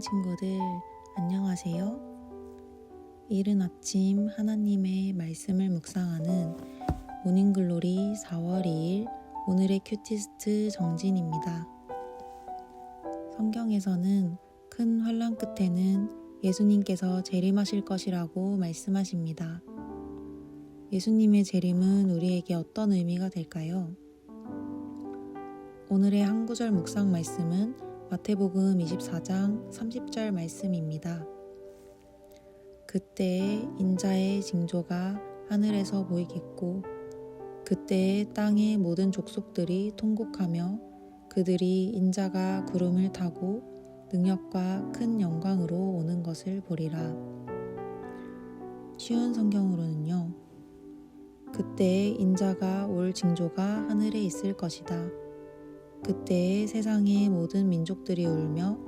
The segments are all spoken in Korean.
친구들, 안녕하세요. 이른 아침 하나님의 말씀을 묵상하는 모닝글로리 4월 2일 오늘의 큐티스트 정진입니다. 성경에서는 큰 환란 끝에는 예수님께서 재림하실 것이라고 말씀하십니다. 예수님의 재림은 우리에게 어떤 의미가 될까요? 오늘의 한 구절 묵상 말씀은 마태복음 24장 30절 말씀입니다. 그때에 인자의 징조가 하늘에서 보이겠고 그때에 땅의 모든 족속들이 통곡하며 그들이 인자가 구름을 타고 능력과 큰 영광으로 오는 것을 보리라. 쉬운 성경으로는요. 그때에 인자가 올 징조가 하늘에 있을 것이다. 그때에 세상의 모든 민족들이 울며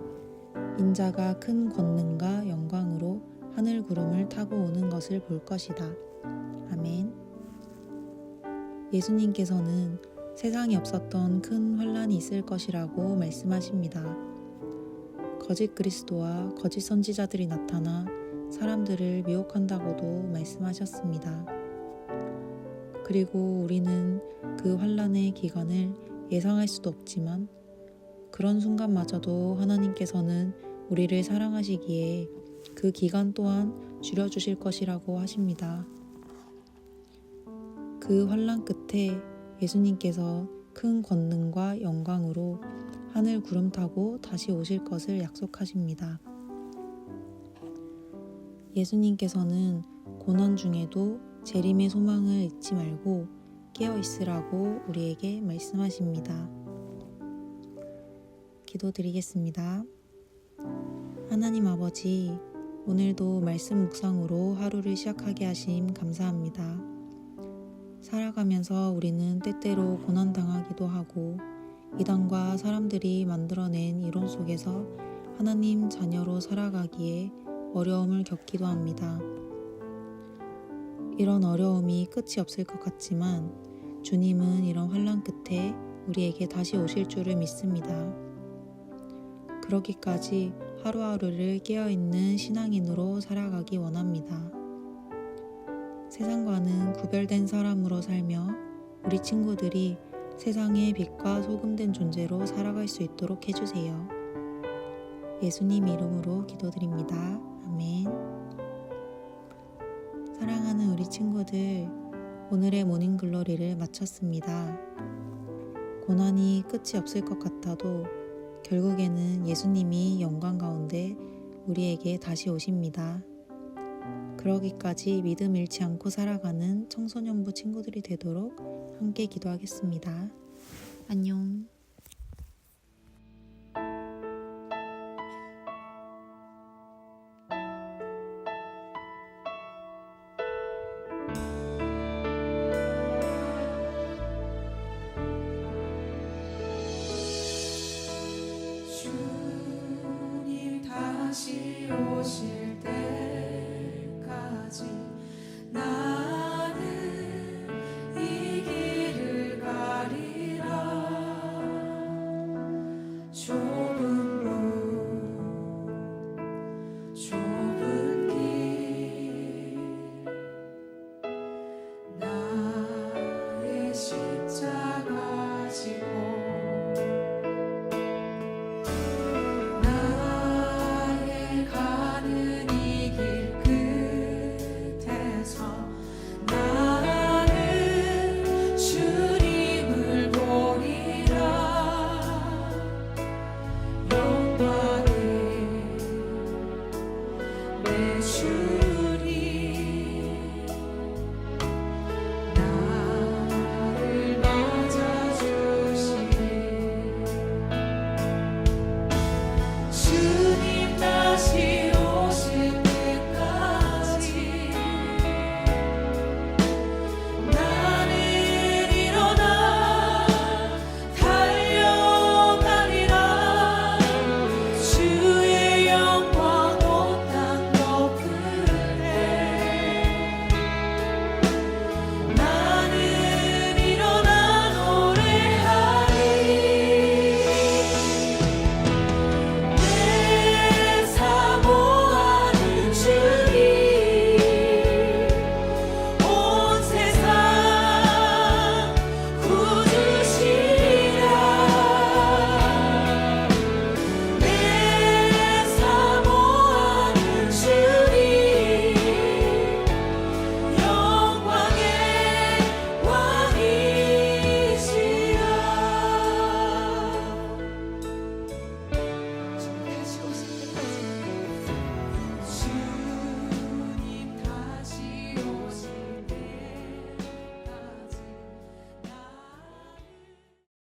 인자가 큰 권능과 영광으로 하늘 구름을 타고 오는 것을 볼 것이다. 아멘. 예수님께서는 세상에 없었던 큰 환란이 있을 것이라고 말씀하십니다. 거짓 그리스도와 거짓 선지자들이 나타나 사람들을 미혹한다고도 말씀하셨습니다. 그리고 우리는 그 환란의 기간을 예상할 수도 없지만 그런 순간마저도 하나님께서는 우리를 사랑하시기에 그 기간 또한 줄여주실 것이라고 하십니다. 그 환란 끝에 예수님께서 큰 권능과 영광으로 하늘 구름 타고 다시 오실 것을 약속하십니다. 예수님께서는 고난 중에도 재림의 소망을 잊지 말고 깨어 있으라고 우리에게 말씀하십니다. 기도드리겠습니다. 하나님 아버지, 오늘도 말씀 묵상으로 하루를 시작하게 하심 감사합니다. 살아가면서 우리는 때때로 고난당하기도 하고 이단과 사람들이 만들어낸 이론 속에서 하나님 자녀로 살아가기에 어려움을 겪기도 합니다. 이런 어려움이 끝이 없을 것 같지만 주님은 이런 환란 끝에 우리에게 다시 오실 줄을 믿습니다. 그러기까지 하루하루를 깨어있는 신앙인으로 살아가기 원합니다. 세상과는 구별된 사람으로 살며 우리 친구들이 세상의 빛과 소금된 존재로 살아갈 수 있도록 해주세요. 예수님 이름으로 기도드립니다. 아멘. 사랑하는 우리 친구들, 오늘의 모닝글로리를 마쳤습니다. 고난이 끝이 없을 것 같아도 결국에는 예수님이 영광 가운데 우리에게 다시 오십니다. 그러기까지 믿음 잃지 않고 살아가는 청소년부 친구들이 되도록 함께 기도하겠습니다. 안녕. 다